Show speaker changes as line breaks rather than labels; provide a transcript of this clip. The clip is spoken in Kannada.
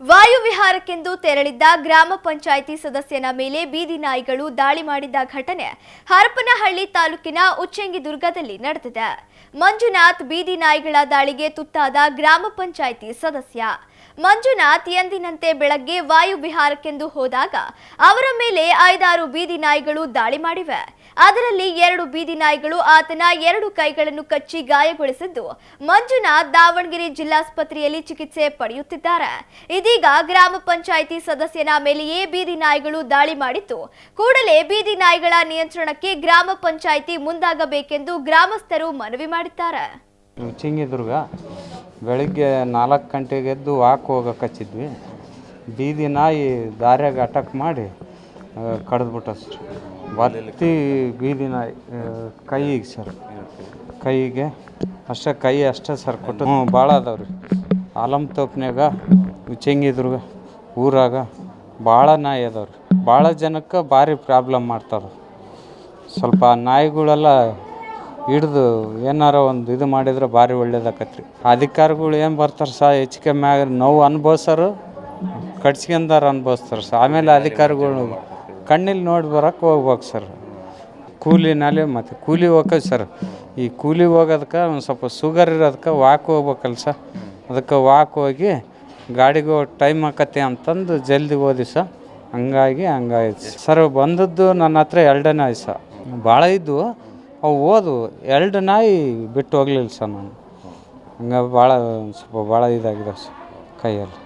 ವಾಯುವಿಹಾರಕ್ಕೆಂದು ತೆರಳಿದ್ದ ಗ್ರಾಮ ಪಂಚಾಯಿತಿ ಸದಸ್ಯನ ಮೇಲೆ ಬೀದಿ ನಾಯಿಗಳು ದಾಳಿ ಮಾಡಿದ ಘಟನೆ ಹರಪನಹಳ್ಳಿ ತಾಲೂಕಿನ ಉಚ್ಚಂಗಿದುರ್ಗದಲ್ಲಿ ನಡೆದಿದೆ. ಮಂಜುನಾಥ್ ಬೀದಿ ನಾಯಿಗಳ ದಾಳಿಗೆ ತುತ್ತಾದ ಗ್ರಾಮ ಪಂಚಾಯಿತಿ ಸದಸ್ಯ. ಮಂಜುನಾಥ್ ಎಂದಿನಂತೆ ಬೆಳಗ್ಗೆ ವಾಯುವಿಹಾರಕ್ಕೆಂದು ಹೋದಾಗ ಅವರ ಮೇಲೆ ಐದಾರು ಬೀದಿ ನಾಯಿಗಳು ದಾಳಿ ಮಾಡಿವೆ. ಅದರಲ್ಲಿ ಎರಡು ಬೀದಿ ನಾಯಿಗಳು, ಆತನ ಎರಡು ಕೈಗಳನ್ನು ಕಚ್ಚಿ ಗಾಯಗೊಳಿಸಿದ್ದು. ಮಂಜುನಾಥ್ ದಾವಣಗೆರೆ ಜಿಲ್ಲಾಸ್ಪತ್ರೆಯಲ್ಲಿ ಚಿಕಿತ್ಸೆ ಪಡೆಯುತ್ತಿದ್ದಾರೆ. ಇದೀಗ ಗ್ರಾಮ ಪಂಚಾಯಿತಿ ಸದಸ್ಯನ ಮೇಲೆಯೇ ಬೀದಿ ನಾಯಿಗಳು ದಾಳಿ ಮಾಡಿತ್ತು ಕೂಡಲೇ ಬೀದಿ ನಾಯಿಗಳ ನಿಯಂತ್ರಣಕ್ಕೆ ಗ್ರಾಮ ಪಂಚಾಯಿತಿ ಮುಂದಾಗಬೇಕೆಂದು ಗ್ರಾಮಸ್ಥರು ಮನವಿ ಮಾಡಿದ್ದಾರೆ.
ಚಿಂಗಿದುರ್ಗ ಬೆಳಿಗ್ಗೆ ನಾಲ್ಕು ಗಂಟೆಗೆ ಎದ್ದು ವಾಕ್ ಹೋಗಕ್ಕೆ ಹಚ್ಚಿದ್ವಿ. ಬೀದಿ ನಾಯಿ ದಾರ್ಯಾಗ ಅಟ್ಯಾಕ್ ಮಾಡಿ ಕಡ್ದ್ಬಿಟ್ಟ ಸರ್ ಬತ್ತಿ ಬೀದಿ ನಾಯಿ ಕೈಗೆ ಸರ್. ಕೈಗೆ, ಅಷ್ಟೇ ಕೈ ಅಷ್ಟೇ ಸರ್ ಕೊಟ್ಟು ಹ್ಞೂ, ಭಾಳ ಅದಾವ್ರಿ. ಆಲಮ್ ತೋಪ್ನ್ಯಾಗ ಚೆಂಗಿದ್ರು ಊರಾಗ ಭಾಳ ನಾಯಿ ಅದಾವ್ರಿ. ಭಾಳ ಜನಕ್ಕೆ ಭಾರಿ ಪ್ರಾಬ್ಲಮ್ ಮಾಡ್ತಾರೆ. ಸ್ವಲ್ಪ ನಾಯಿಗಳೆಲ್ಲ ಹಿಡ್ದು ಏನಾರ ಒಂದು ಇದು ಮಾಡಿದ್ರೆ ಭಾರಿ ಒಳ್ಳೇದಾಕತ್ರಿ. ಅಧಿಕಾರಿಗಳು ಏನು ಬರ್ತಾರೆ ಸಹ ಹೆಚ್ಚು ಕಮ್ಮಿ ಆಗ ನೋವು ಅನುಭವಿಸೋರು ಕಟ್ಸ್ಕೊಂಡಾರ ಅನುಭವಿಸ್ತಾರೆ ಸಹ ಆಮೇಲೆ ಅಧಿಕಾರಿಗಳು ಕಣ್ಣಿಲ್ಲಿ ನೋಡಿ ಬರೋಕೆ ಹೋಗ್ಬೇಕು ಸರ್. ಕೂಲಿನಲ್ಲಿ ಮತ್ತು ಕೂಲಿ ಹೋಗ್ತದೆ ಸರ್. ಈ ಕೂಲಿ ಹೋಗೋದಕ್ಕೆ ಒಂದು ಸ್ವಲ್ಪ ಶುಗರ್ ಇರೋದಕ್ಕೆ ವಾಕ್ ಹೋಗ್ಬೇಕಲ್ಲ ಸರ್. ಅದಕ್ಕೆ ವಾಕ್ ಹೋಗಿ ಗಾಡಿಗೆ ಟೈಮ್ ಆಕತಿ ಅಂತಂದು ಜಲ್ದಿ ಓದಿ ಸರ್. ಹಂಗಾಗಿ ಹಂಗಾಯ್ತು ಸರ್. ಬಂದದ್ದು ನನ್ನ ಹತ್ರ ಎರಡು ನಾಯಿ ಸರ್. ಭಾಳ ಇದ್ವು, ಅವು ಓದು. ಎರಡು ನಾಯಿ ಬಿಟ್ಟು ಹೋಗ್ಲಿಲ್ಲ ಸರ್ ನಾನು. ಹಂಗಾಗಿ ಭಾಳ ಸ್ವಲ್ಪ ಭಾಳ ಇದಾಗಿದೆ ಸರ್ ಕೈಯಲ್ಲಿ.